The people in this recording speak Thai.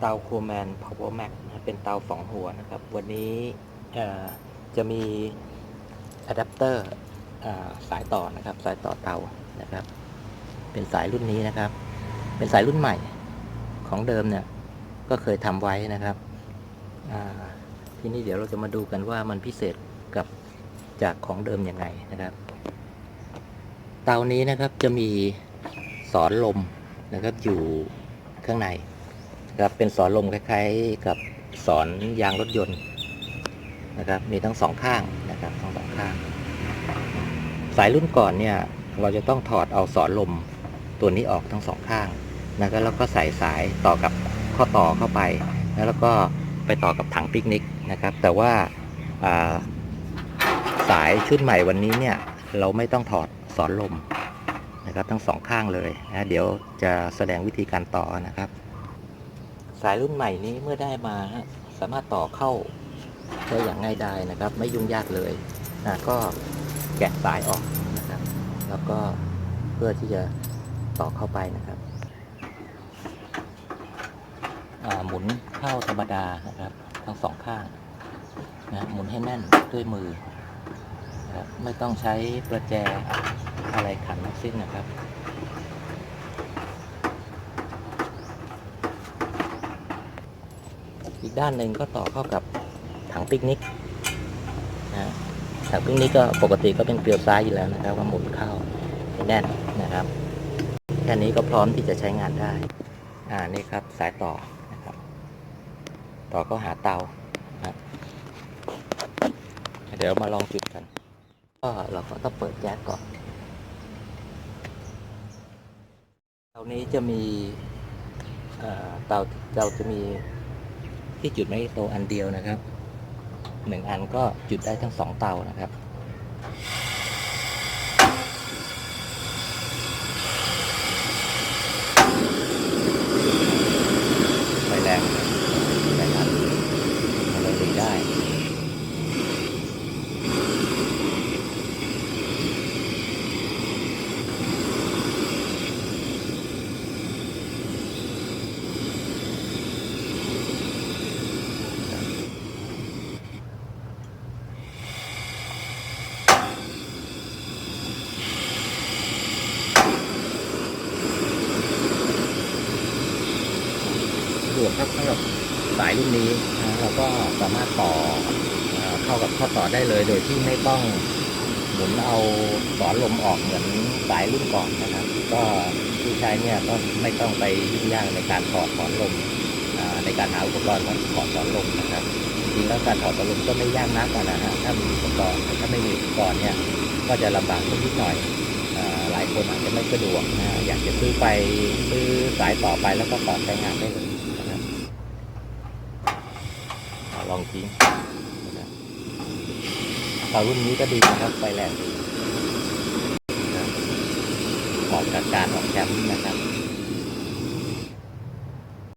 เตาโคแมน Power Max นะเป็นเตาสองหัวนะครับ วันนี้จะมีอะแดปเตอร์สายต่อนะครับ สายต่อเตานะครับ เป็นสายรุ่นนี้นะครับ เป็นสายรุ่นใหม่ของเดิมเนี่ย ก็เคยทำไว้นะครับทีนี้เดี๋ยวเราจะมาดูกันว่ามันพิเศษกับจากของเดิมยังไงนะครับ เตานี้นะครับจะมีสอนลมนะครับอยู่ข้างใน ครับเป็นสอนลมคล้ายๆ กับสอนยางรถยนต์นะครับ มีทั้งสองข้างนะครับทั้งสองข้าง สายรุ่นก่อนเนี่ยเราจะต้องถอดเอาสอนลมตัวนี้ออกทั้งสองข้างนะครับแล้วก็ใส่สายต่อกับข้อต่อเข้าไป แล้วก็ไปต่อกับถังปิกนิกนะครับ แต่ว่าอ่าสายชุดใหม่วันนี้เนี่ยเราไม่ต้องถอดสอนลมนะครับทั้งสองข้างเลยนะเดี๋ยวจะแสดงวิธีการต่อนะครับ สายรุ่นใหม่นี้เมื่อได้มาสามารถต่อเข้าได้อย่างง่ายดายนะครับ ไม่ยุ่งยากเลยนะก็แกะสายออกนะครับ แล้วก็เพื่อที่จะต่อเข้าไปนะครับหมุนเข้าธรรมดานะครับทั้งสองข้างนะหมุนให้แน่นด้วยมือนะครับไม่ต้องใช้ประแจอะไรขันทั้งสิ้นนะครับ อีกด้านหนึ่งก็ต่อเข้ากับถังปิกนิกนะถังปิกนิกก็ปกติก็เป็นเกลียวซ้ายอยู่แล้วนะครับว่าหมุนเข้าให้แน่นนะครับแค่นี้ก็พร้อมที่จะใช้งานได้อ่านี่ครับสายต่อนะครับ ต่อก็หาเตานะเดี๋ยวมาลองจุดกันก็เราก็ต้องเปิดแก๊สก่อนเตานี้จะมีเตาเราจะมี ที่จุดไม้โตอันเดียวนะครับหนึ่งอันก็จุดได้ทั้งสองเตานะครับ ไฟแรงไฟอัดมันเลยลุกได้ สะ ดวกครับสำหรับสายรุ่นนี้นะเราก็สามารถต่อเข้ากับข้อต่อได้เลย โดยที่ไม่ต้องหมุนเอาสอนลมออกเหมือนสายรุ่นก่อนนะครับ ก็ผู้ใช้เนี่ยก็ไม่ต้องไปยุ่งยากในการถอดสอนลมในการหาอุปกรณ์ถอดสอนลมนะครับจริงแล้วการถอดสอนลมก็ไม่ยากนักนะฮะถ้ามีอุปกรณ์ถ้าไม่มีอุปกรณ์เนี่ยก็จะลำบากนิดหน่อยหลายคนอาจจะไม่สะดวกนะอยากจะซื้อไปซื้อสายต่อไปแล้วก็ต่อใช้งานได้เลยนะครับ เอา ลองทิ้งนะครับเตารุ่นนี้ก็ดีนะครับไฟแรงดีเหมาะกับการออกแคมป์นะครับ